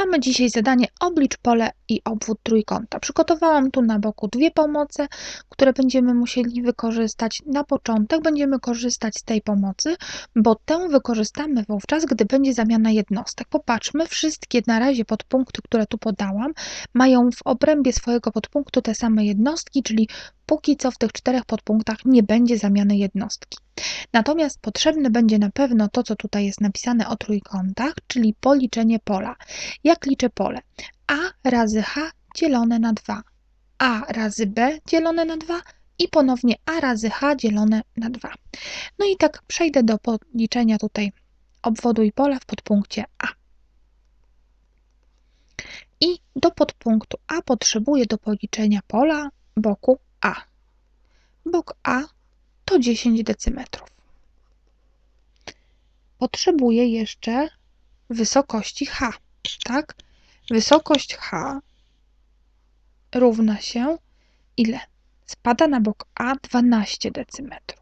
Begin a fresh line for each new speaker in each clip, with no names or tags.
Mamy dzisiaj zadanie oblicz pole i obwód trójkąta. Przygotowałam tu na boku dwie pomoce, które będziemy musieli wykorzystać. Na początek będziemy korzystać z tej pomocy, bo tę wykorzystamy wówczas, gdy będzie zamiana jednostek. Popatrzmy, wszystkie na razie podpunkty, które tu podałam, mają w obrębie swojego podpunktu te same jednostki, czyli póki co w tych czterech podpunktach nie będzie zamiany jednostki. Natomiast potrzebne będzie na pewno to, co tutaj jest napisane o trójkątach, czyli policzenie pola. Jak liczę pole? A razy H dzielone na 2, A razy B dzielone na 2 i ponownie A razy H dzielone na 2. No i tak przejdę do policzenia tutaj obwodu i pola w podpunkcie A. I do podpunktu A potrzebuję do policzenia pola boku A. Bok A to 10 decymetrów. Potrzebuję jeszcze wysokości H, tak? Wysokość H równa się ile? Spada na bok A 12 decymetrów.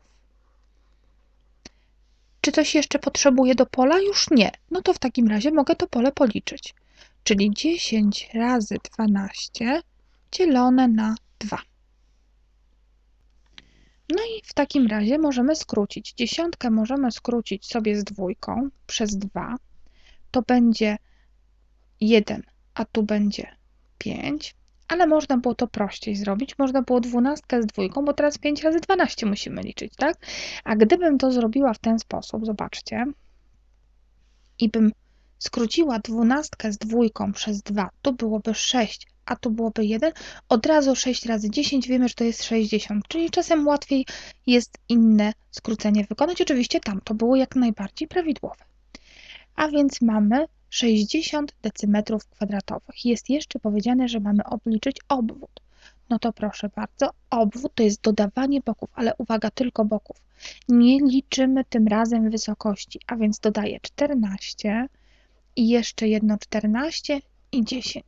Czy coś jeszcze potrzebuję do pola? Już nie. No to w takim razie mogę to pole policzyć. Czyli 10 razy 12 dzielone na 2. No i w takim razie możemy skrócić. Dziesiątkę możemy skrócić sobie z dwójką przez 2. To będzie 1, a tu będzie 5. Ale można było to prościej zrobić. Można było dwunastkę z dwójką, bo teraz 5 razy 12 musimy liczyć, tak? A gdybym to zrobiła w ten sposób, zobaczcie, i bym skróciła dwunastkę z dwójką przez 2, to byłoby 6, a tu byłoby 1, od razu 6 razy 10 wiemy, że to jest 60, czyli czasem łatwiej jest inne skrócenie wykonać. Oczywiście tam to było jak najbardziej prawidłowe. A więc mamy 60 decymetrów kwadratowych. Jest jeszcze powiedziane, że mamy obliczyć obwód. No to proszę bardzo, obwód to jest dodawanie boków, ale uwaga, tylko boków. Nie liczymy tym razem wysokości, a więc dodaję 14 i jeszcze jedno 14 i 10.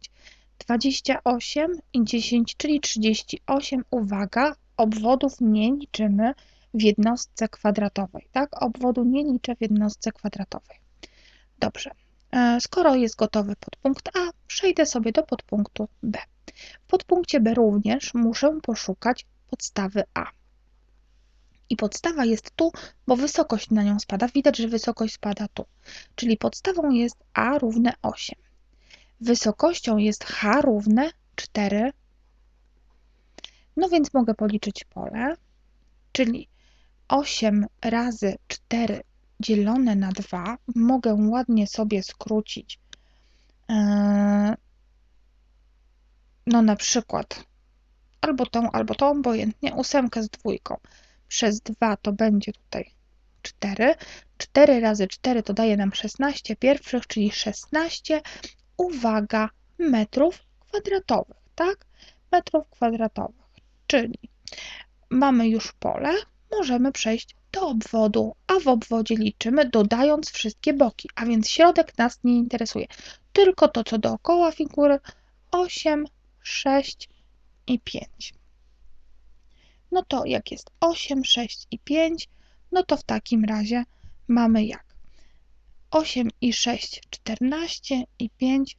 28 i 10, czyli 38. Uwaga, obwodów nie liczymy w jednostce kwadratowej. Tak, obwodu nie liczę w jednostce kwadratowej. Dobrze. E, skoro jest gotowy podpunkt A, przejdę sobie do podpunktu B. W podpunkcie B również muszę poszukać podstawy A. I podstawa jest tu, bo wysokość na nią spada. Widać, że wysokość spada tu. Czyli podstawą jest A równe 8 wysokością jest h równe 4. No więc mogę policzyć pole, czyli 8 razy 4 dzielone na 2 mogę ładnie sobie skrócić. E, no na przykład albo tą, albo tą, obojętnie, ósemkę z dwójką. Przez 2 to będzie tutaj 4. 4 razy 4 to daje nam 16 pierwszych, czyli 16 uwaga, metrów kwadratowych, tak? Metrów kwadratowych, czyli mamy już pole, możemy przejść do obwodu, a w obwodzie liczymy dodając wszystkie boki, a więc środek nas nie interesuje. Tylko to, co dookoła figury 8, 6 i 5. No to jak jest 8, 6 i 5, no to w takim razie mamy jak? 8 i 6, 14 i 5,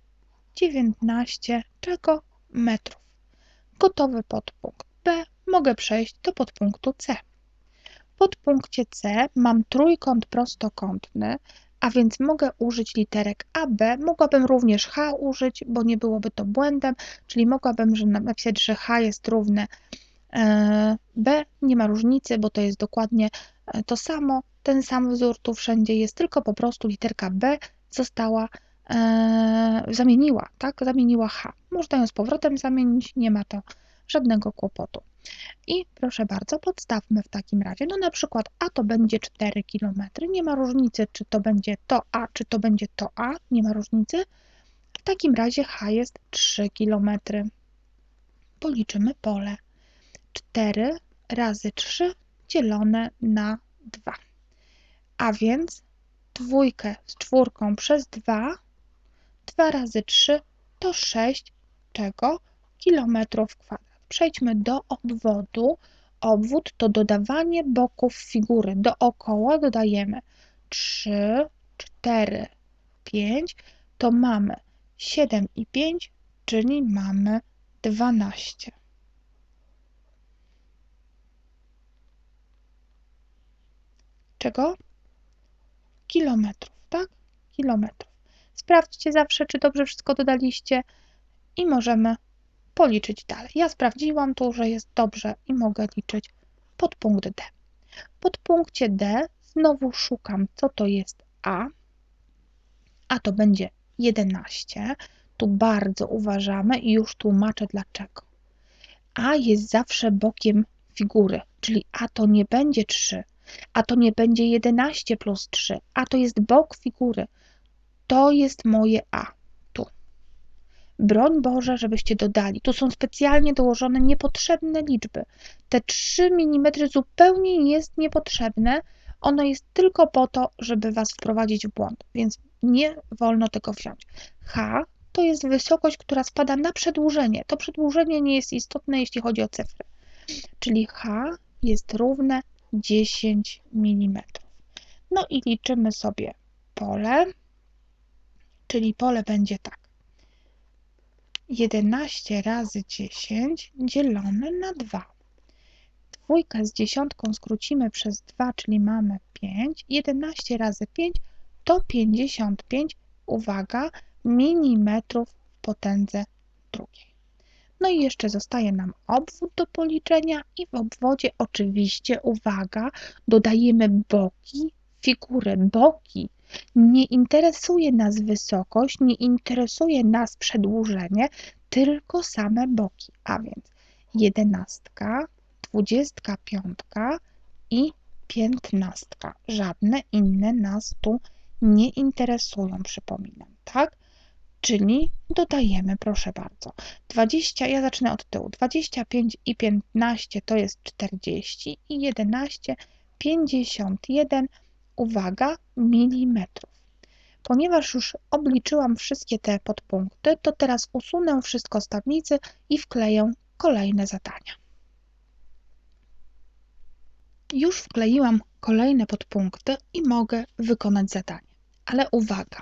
19 czego? Metrów. Gotowy podpunkt B. Mogę przejść do podpunktu C. W podpunkcie C mam trójkąt prostokątny, a więc mogę użyć literek AB. Mogłabym również H użyć, bo nie byłoby to błędem, czyli mogłabym napisać, że H jest równe e, B. Nie ma różnicy, bo to jest dokładnie to samo ten sam wzór tu wszędzie jest, tylko po prostu literka B została e, zamieniła, tak? Zamieniła H. Można ją z powrotem zamienić, nie ma to żadnego kłopotu. I proszę bardzo, podstawmy w takim razie, no na przykład A to będzie 4 km, nie ma różnicy, czy to będzie to A, czy to będzie to A, nie ma różnicy. W takim razie H jest 3 km. Policzymy pole. 4 razy 3 dzielone na 2 a więc dwójkę z czwórką przez 2, 2 razy 3 to 6 czego? Kilometrów kwadrat. Przejdźmy do obwodu. Obwód to dodawanie boków figury. Dookoła dodajemy 3, 4, 5, to mamy 7 i 5, czyli mamy 12. Czego? Kilometrów, tak? Kilometrów. Sprawdźcie zawsze, czy dobrze wszystko dodaliście i możemy policzyć dalej. Ja sprawdziłam tu, że jest dobrze i mogę liczyć podpunkt D. Pod punkcie D znowu szukam, co to jest A, a to będzie 11. Tu bardzo uważamy i już tłumaczę dlaczego. A jest zawsze bokiem figury, czyli A to nie będzie 3, a to nie będzie 11 plus 3, a to jest bok figury. To jest moje A. Tu. Broń Boże, żebyście dodali. Tu są specjalnie dołożone niepotrzebne liczby. Te 3 mm zupełnie nie jest niepotrzebne. Ono jest tylko po to, żeby Was wprowadzić w błąd, więc nie wolno tego wziąć. H to jest wysokość, która spada na przedłużenie. To przedłużenie nie jest istotne, jeśli chodzi o cyfry. Czyli H jest równe 10 mm. No i liczymy sobie pole, czyli pole będzie tak. 11 razy 10 dzielone na 2. Dwójkę z dziesiątką skrócimy przez 2, czyli mamy 5. 11 razy 5 to 55, uwaga, milimetrów w potędze drugiej. No i jeszcze zostaje nam obwód do policzenia i w obwodzie oczywiście, uwaga, dodajemy boki figury, boki. Nie interesuje nas wysokość, nie interesuje nas przedłużenie, tylko same boki, a więc jedenastka, dwudziestka piątka i piętnastka. Żadne inne nas tu nie interesują, przypominam, tak? Czyli dodajemy, proszę bardzo, 20, ja zacznę od tyłu, 25 i 15 to jest 40 i 11, 51, uwaga, milimetrów. Ponieważ już obliczyłam wszystkie te podpunkty, to teraz usunę wszystko z tablicy i wkleję kolejne zadania. Już wkleiłam kolejne podpunkty i mogę wykonać zadanie. Ale uwaga,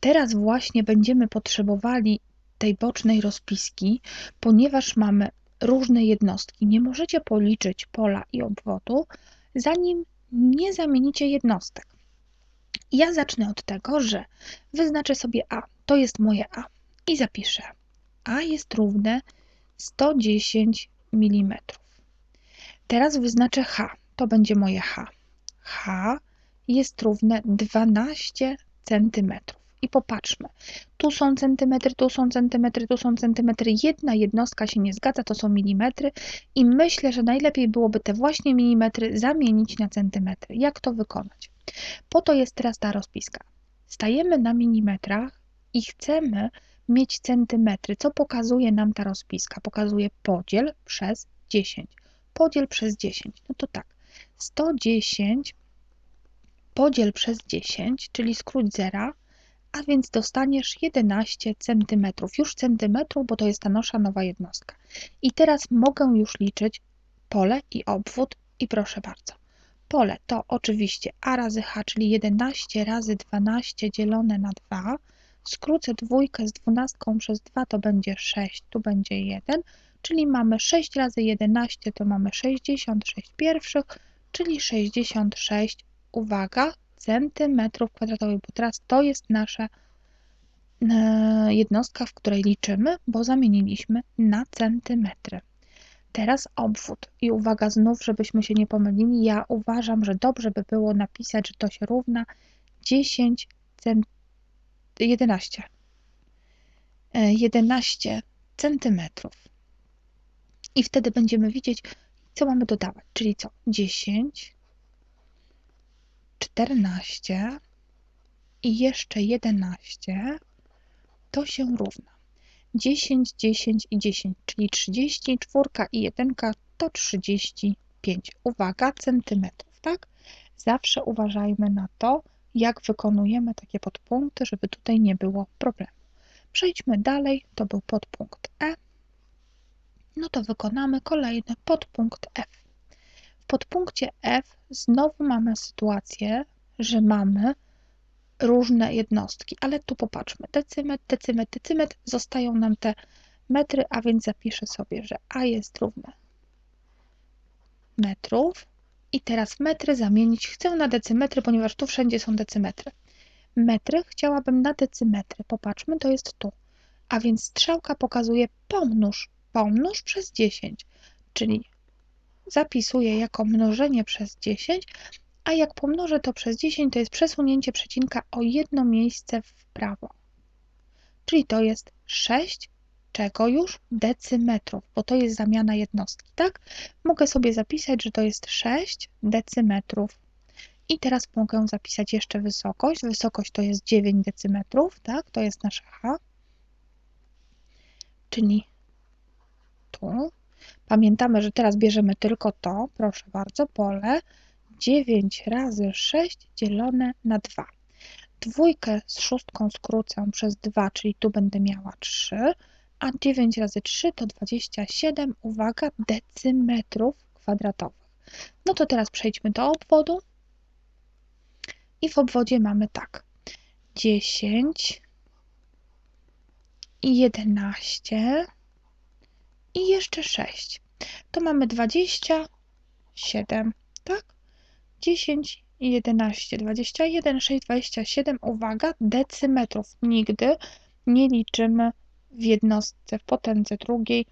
teraz właśnie będziemy potrzebowali tej bocznej rozpiski, ponieważ mamy różne jednostki. Nie możecie policzyć pola i obwodu, zanim nie zamienicie jednostek. Ja zacznę od tego, że wyznaczę sobie A. To jest moje A i zapiszę. A jest równe 110 mm. Teraz wyznaczę H. To będzie moje H. H jest równe 12 cm. I popatrzmy, tu są centymetry, tu są centymetry, tu są centymetry. Jedna jednostka się nie zgadza, to są milimetry i myślę, że najlepiej byłoby te właśnie milimetry zamienić na centymetry. Jak to wykonać? Po to jest teraz ta rozpiska. Stajemy na milimetrach i chcemy mieć centymetry. Co pokazuje nam ta rozpiska? Pokazuje podziel przez 10. Podziel przez 10. No to tak, 110 podziel przez 10, czyli skróć zera, a więc dostaniesz 11 cm. Już centymetrów, bo to jest ta nasza nowa jednostka. I teraz mogę już liczyć pole i obwód i proszę bardzo. Pole to oczywiście a razy h, czyli 11 razy 12 dzielone na 2. Skrócę dwójkę z dwunastką przez 2 to będzie 6, tu będzie 1, czyli mamy 6 razy 11 to mamy 66 pierwszych, czyli 66 uwaga, centymetrów kwadratowych, bo teraz to jest nasza e, jednostka, w której liczymy, bo zamieniliśmy na centymetry. Teraz obwód. I uwaga, znów, żebyśmy się nie pomylili, ja uważam, że dobrze by było napisać, że to się równa 10 cent... 11. 11 centymetrów. I wtedy będziemy widzieć, co mamy dodawać. Czyli co? 10 14 i jeszcze 11 to się równa 10, 10 i 10, czyli 30, czwórka i 1 to 35. Uwaga, centymetrów, tak? Zawsze uważajmy na to, jak wykonujemy takie podpunkty, żeby tutaj nie było problemu. Przejdźmy dalej, to był podpunkt E. No to wykonamy kolejny podpunkt F. Podpunkcie F znowu mamy sytuację, że mamy różne jednostki, ale tu popatrzmy, decymetr, decymetr, decymetr, zostają nam te metry, a więc zapiszę sobie, że A jest równe metrów. I teraz metry zamienić chcę na decymetry, ponieważ tu wszędzie są decymetry. Metry chciałabym na decymetry, popatrzmy, to jest tu, a więc strzałka pokazuje pomnóż, pomnóż przez 10, czyli zapisuję jako mnożenie przez 10, a jak pomnożę to przez 10, to jest przesunięcie przecinka o jedno miejsce w prawo. Czyli to jest 6 czego już? Decymetrów, bo to jest zamiana jednostki, tak? Mogę sobie zapisać, że to jest 6 decymetrów. I teraz mogę zapisać jeszcze wysokość. Wysokość to jest 9 decymetrów, tak? To jest nasze H. Czyli tu. Pamiętamy, że teraz bierzemy tylko to, proszę bardzo, pole 9 razy 6 dzielone na 2. Dwójkę z szóstką skrócę przez 2, czyli tu będę miała 3, a 9 razy 3 to 27, uwaga, decymetrów kwadratowych. No to teraz przejdźmy do obwodu. I w obwodzie mamy tak, 10 i 11 i jeszcze 6. To mamy 27, tak? 10 i 11, 21, 6, 27, uwaga, decymetrów. Nigdy nie liczymy w jednostce, w potędze drugiej,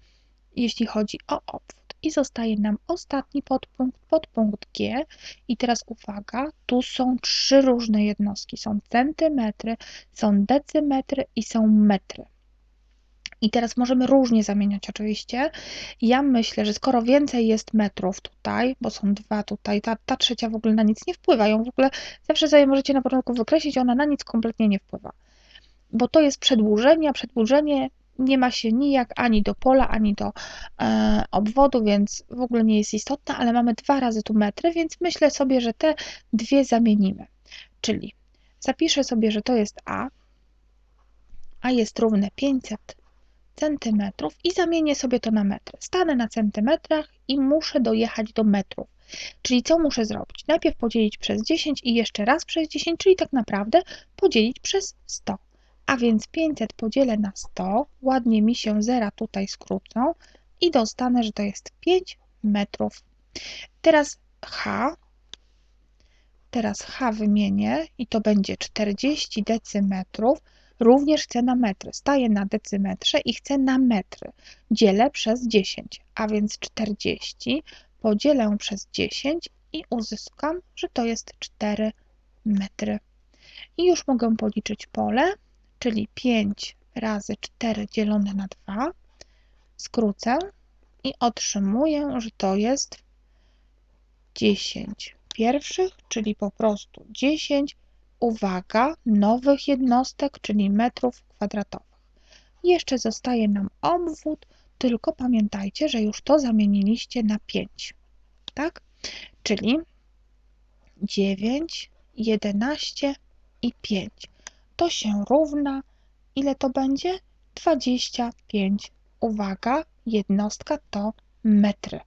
jeśli chodzi o obwód. I zostaje nam ostatni podpunkt, podpunkt G. I teraz uwaga, tu są trzy różne jednostki. Są centymetry, są decymetry i są metry. I teraz możemy różnie zamieniać oczywiście. Ja myślę, że skoro więcej jest metrów tutaj, bo są dwa tutaj, ta, ta trzecia w ogóle na nic nie wpływa. Ją w ogóle zawsze sobie możecie na początku wykreślić, ona na nic kompletnie nie wpływa. Bo to jest przedłużenie, a przedłużenie nie ma się nijak ani do pola, ani do e, obwodu, więc w ogóle nie jest istotne, ale mamy dwa razy tu metry, więc myślę sobie, że te dwie zamienimy. Czyli zapiszę sobie, że to jest A, A jest równe 500 centymetrów i zamienię sobie to na metry. Stanę na centymetrach i muszę dojechać do metrów. Czyli co muszę zrobić? Najpierw podzielić przez 10 i jeszcze raz przez 10, czyli tak naprawdę podzielić przez 100. A więc 500 podzielę na 100, ładnie mi się zera tutaj skrócą i dostanę, że to jest 5 metrów. Teraz H, teraz H wymienię i to będzie 40 decymetrów, również chcę na metry. Staję na decymetrze i chcę na metry. Dzielę przez 10, a więc 40 podzielę przez 10 i uzyskam, że to jest 4 metry. I już mogę policzyć pole czyli 5 razy 4 dzielone na 2, skrócę i otrzymuję, że to jest 10 pierwszych, czyli po prostu 10, uwaga, nowych jednostek, czyli metrów kwadratowych. Jeszcze zostaje nam obwód, tylko pamiętajcie, że już to zamieniliście na 5, tak? Czyli 9, 11 i 5 to się równa, ile to będzie? 25. Uwaga, jednostka to metry,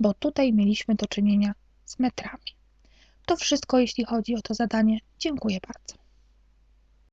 bo tutaj mieliśmy do czynienia z metrami. To wszystko, jeśli chodzi o to zadanie. Dziękuję bardzo.